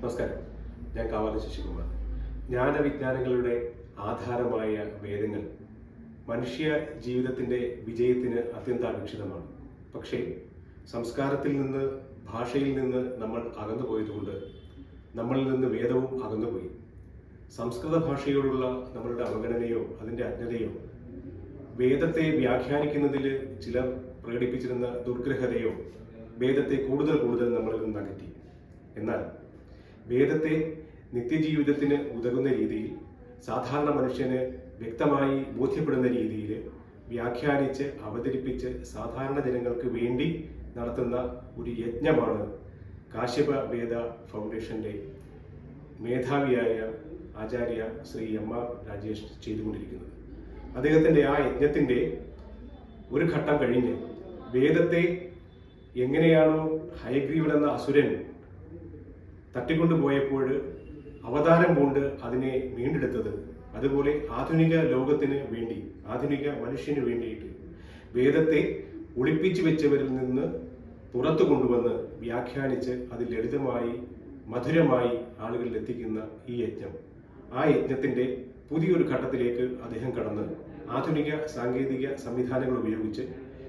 നമസ്കാരം. ഞാൻ കാവാല ശശികുമാർ. ജ്ഞാനവിജ്ഞാനങ്ങളുടെ ആധാരമായ വേദങ്ങൾ മനുഷ്യ ജീവിതത്തിന്റെ വിജയത്തിന് അത്യന്താപേക്ഷിതമാണ്. പക്ഷേ സംസ്കാരത്തിൽ നിന്ന് ഭാഷയിൽ നിന്ന് നമ്മൾ അകന്നു പോയതുകൊണ്ട് നമ്മളിൽ നിന്ന് വേദവും അകന്നുപോയി. സംസ്കൃത ഭാഷയോടുള്ള നമ്മളുടെ അവഗണനയോ അതിന്റെ അജ്ഞതയോ വേദത്തെ വ്യാഖ്യാനിക്കുന്നതിൽ ചിലർ പ്രകടിപ്പിച്ചിരുന്ന ദുർഗ്രഹതയോ വേദത്തെ കൂടുതൽ കൂടുതൽ നമ്മളിൽ നിന്ന് അകറ്റി. എന്നാൽ വേദത്തെ നിത്യജീവിതത്തിന് ഉതകുന്ന രീതിയിൽ സാധാരണ മനുഷ്യന് വ്യക്തമായി ബോധ്യപ്പെടുന്ന രീതിയിൽ വ്യാഖ്യാനിച്ച് അവതരിപ്പിച്ച് സാധാരണ ജനങ്ങൾക്ക് വേണ്ടി നടത്തുന്ന ഒരു യജ്ഞമാണ് കാശ്യപ വേദ ഫൗണ്ടേഷന്റെ മേധാവിയായ ആചാര്യ ശ്രീ എം ആർ രാജേഷ് ചെയ്തുകൊണ്ടിരിക്കുന്നത്. അദ്ദേഹത്തിന്റെ ആ യജ്ഞത്തിന്റെ ഒരു ഘട്ടം കഴിഞ്ഞ് വേദത്തെ എങ്ങനെയാണോ ഹയഗ്രീവൻ എന്ന അസുരൻ തട്ടിക്കൊണ്ടുപോയപ്പോൾ അവതാരം കൊണ്ട് അതിനെ വീണ്ടെടുത്തത്. അതുപോലെ ആധുനിക ലോകത്തിന് വേണ്ടി ആധുനിക മനുഷ്യന് വേണ്ടിയിട്ട്. വേദത്തെ ഒളിപ്പിച്ചു വെച്ചവരിൽ നിന്ന് പുറത്തു കൊണ്ടുവന്ന് വ്യാഖ്യാനിച്ച് അത് ലളിതമായി മധുരമായി ആളുകളിൽ എത്തിക്കുന്ന ഈ യജ്ഞം. ആ യജ്ഞത്തിന്റെ പുതിയൊരു ഘട്ടത്തിലേക്ക് അദ്ദേഹം കടന്ന് ആധുനിക സാങ്കേതിക സംവിധാനങ്ങൾ ഉപയോഗിച്ച്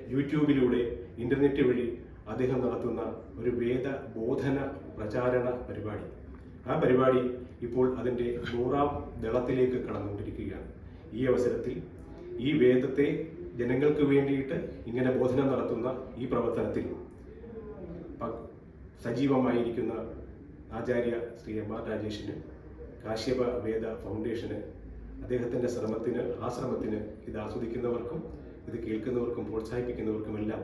യൂട്യൂബിലൂടെ ഇന്റർനെറ്റ് വഴി അദ്ദേഹം നടത്തുന്ന ഒരു വേദ ബോധന പ്രചാരണ പരിപാടി. ആ പരിപാടി ഇപ്പോൾ അതിന്റെ നൂറാം ദളത്തിലേക്ക് കടന്നുകൊണ്ടിരിക്കുകയാണ്. ഈ അവസരത്തിൽ ഈ വേദത്തെ ജനങ്ങൾക്ക് വേണ്ടിയിട്ട് ഇങ്ങനെ ബോധനം നടത്തുന്ന ഈ പ്രവർത്തനത്തിൽ സജീവമായിരിക്കുന്ന ആചാര്യ ശ്രീ എം ആർ രാജേഷിന് കാശ്യപ വേദ ഫൗണ്ടേഷന് അദ്ദേഹത്തിന്റെ ശ്രമത്തിന് ആ ശ്രമത്തിന് ഇത് ആസ്വദിക്കുന്നവർക്കും ഇത് കേൾക്കുന്നവർക്കും പ്രോത്സാഹിപ്പിക്കുന്നവർക്കുമെല്ലാം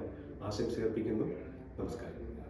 ആശംസ അർപ്പിക്കുന്നു നമസ്കാരം.